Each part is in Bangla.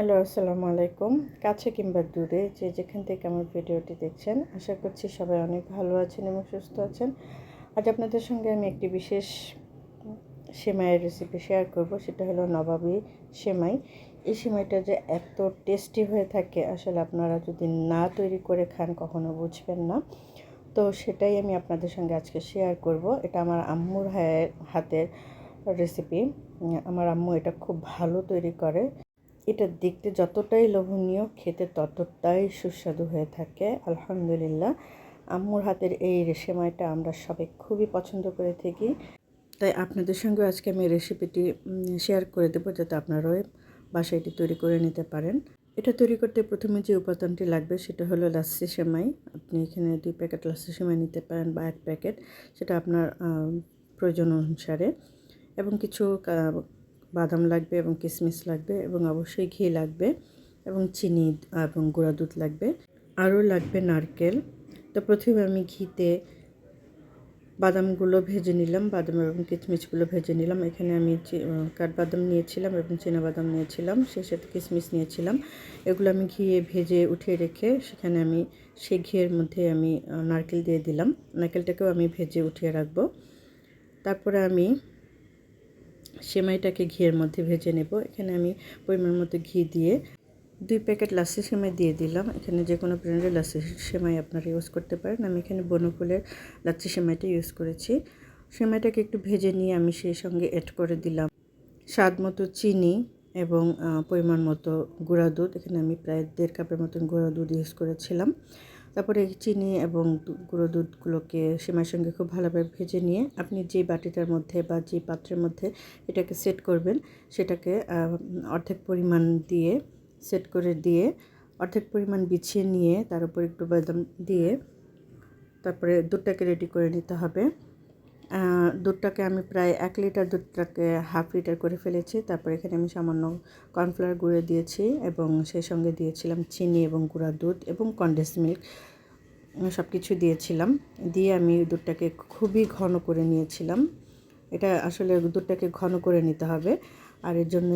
হ্যালো, আসসালামু আলাইকুম। কাছে কিংবা দূরে যে যেখান থেকে আমার ভিডিওটি দেখছেন, আশা করছি সবাই অনেক ভালো আছেন এবং সুস্থ আছেন। আজ আপনাদের সঙ্গে আমি একটি বিশেষ সেমাইয়ের রেসিপি শেয়ার করব, সেটা হলো নবাবী সেমাই। এই সেমাইটা যে এত টেস্টি হয়ে থাকে, আসলে আপনারা যদি না তৈরি করে খান, কখনো বুঝবেন না। তো সেটাই আমি আপনাদের সঙ্গে আজকে শেয়ার করব। এটা আমার আম্মুর হায়ের, হাতের রেসিপি আমার আম্মু এটা খুব ভালো তৈরি করে। এটা দেখতে যতটাই লোভনীয়, খেতে ততটাই সুস্বাদু হয়ে থাকে, আলহামদুলিল্লাহ। আম্মুর হাতের এই সেমাইটা আমরা সবাই খুবই পছন্দ করে থাকি। তাই আপনাদের সঙ্গে আজকে আমি রেসিপিটি শেয়ার করে দেবো যাতে আপনারাও বাসায় এটি তৈরি করে নিতে পারেন। এটা তৈরি করতে প্রথমে যে উপাদানটি লাগবে সেটা হলো লাচ্ছি সেমাই। আপনি এখানে দুই প্যাকেট লাচ্ছি সেমাই নিতে পারেন বা এক প্যাকেট, সেটা আপনার প্রয়োজন অনুসারে। এবং কিছু বাদাম লাগবে এবং কিশমিশ লাগবে এবং অবশ্যই ঘি লাগবে এবং চিনি এবং গুঁড়া দুধ লাগবে। আরও লাগবে নারকেল। তো প্রথমে আমি ঘিতে বাদামগুলো ভেজে নিলাম, বাদাম এবং কিচমিচগুলো ভেজে নিলাম। এখানে আমি কাঠবাদাম নিয়েছিলাম এবং বাদাম নিয়েছিলাম, সেই সাথে কিশমিশ নিয়েছিলাম। এগুলো আমি ঘিয়ে ভেজে উঠিয়ে রেখে সেখানে আমি সেই ঘিয়ের মধ্যে আমি নারকেল দিয়ে দিলাম। নারকেলটাকেও আমি ভেজে উঠিয়ে রাখব। তারপরে আমি সেমাইটাকে ঘিয়ের মধ্যে ভেজে নেব। এখানে আমি পরিমাণ মতো ঘি দিয়ে দুই প্যাকেট লাচ্ছি সেমাই দিয়ে দিলাম। এখানে যে কোনো ব্র্যান্ডের লাচ্ছি সেমাই আপনারা ইউজ করতে পারেন। আমি এখানে বনফুলের লাচ্ছি সেমাইটা ইউজ করেছি। সেমাইটাকে একটু ভেজে নিয়ে আমি সেই সঙ্গে অ্যাড করে দিলাম স্বাদ মতো চিনি এবং পরিমাণ মতো গুঁড়া দুধ। এখানে আমি প্রায় দেড় কাপের মতন গুঁড়া দুধ ইউজ করেছিলাম। তারপরে চিনি এবং গুঁড়ো দুধগুলোকে সেমাইয়ের সঙ্গে খুব ভালোভাবে ভেজে নিয়ে আপনি যে বাটিটার মধ্যে বা যে পাত্রের মধ্যে এটাকে সেট করবেন, সেটাকে অর্ধেক পরিমাণ দিয়ে সেট করে দিয়ে অর্ধেক পরিমাণ বিছিয়ে নিয়ে তার উপর একটু বাদাম দিয়ে তারপরে দুধটাকে রেডি করে নিতে হবে। দুধটাকে আমি প্রায় এক লিটার দুধটাকে হাফ লিটার করে ফেলেছি। তারপর এখানে আমি সামান্য কর্নফ্লাওয়ার গুঁড়ে দিয়েছি এবং সেই সঙ্গে দিয়েছিলাম চিনি এবং গুঁড়া দুধ এবং কন্ডেন্স মিল্ক সব কিছু দিয়েছিলাম। দিয়ে আমি দুধটাকে খুবই ঘন করে নিয়েছিলাম। এটা আসলে দুধটাকে ঘন করে নিতে হবে। আর এর জন্য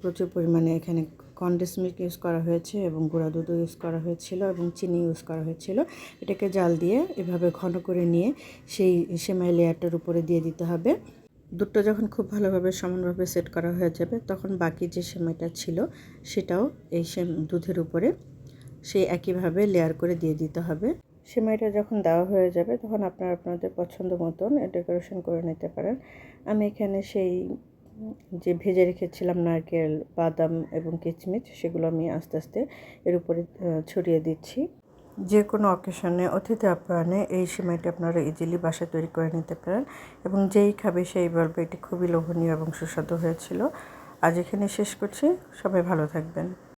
প্রচুর পরিমাণে এখানে কন্ডেন্স মিল্ক ইউজ করা হয়েছে এবং গুঁড়া দুধও ইউজ করা হয়েছিল এবং চিনি ইউজ করা হয়েছিল। এটাকে জাল দিয়ে এভাবে ঘন করে নিয়ে সেই সেমাই লেয়ারটার উপরে দিয়ে দিতে হবে। দুধটা যখন খুব ভালোভাবে সমানভাবে সেট করা হয়ে যাবে, তখন বাকি যে সেমাইটা ছিল সেটাও এই সেম দুধের উপরে সেই একইভাবে লেয়ার করে দিয়ে দিতে হবে। সেমাইটা যখন দেওয়া হয়ে যাবে, তখন আপনারা আপনাদের পছন্দ মতন ডেকোরেশন করে নিতে পারেন। আমি এখানে সেই যে ভেজে রেখেছিলাম নারকেল, বাদাম এবং কিচমিচ, সেগুলো আমি আস্তে আস্তে এর উপরে ছড়িয়ে দিচ্ছি। যে কোনো অকেশনে, অতিথি আপ্যায়নে এই সিমাইটি আপনারা ইজিলি বাসা তৈরি করে নিতে পারেন এবং যেই খাবে সেই বলবে, এটি খুবই লোভনীয় এবং সুস্বাদু হয়েছিল। আজ এখানে শেষ করছি। সবাই ভালো থাকবেন।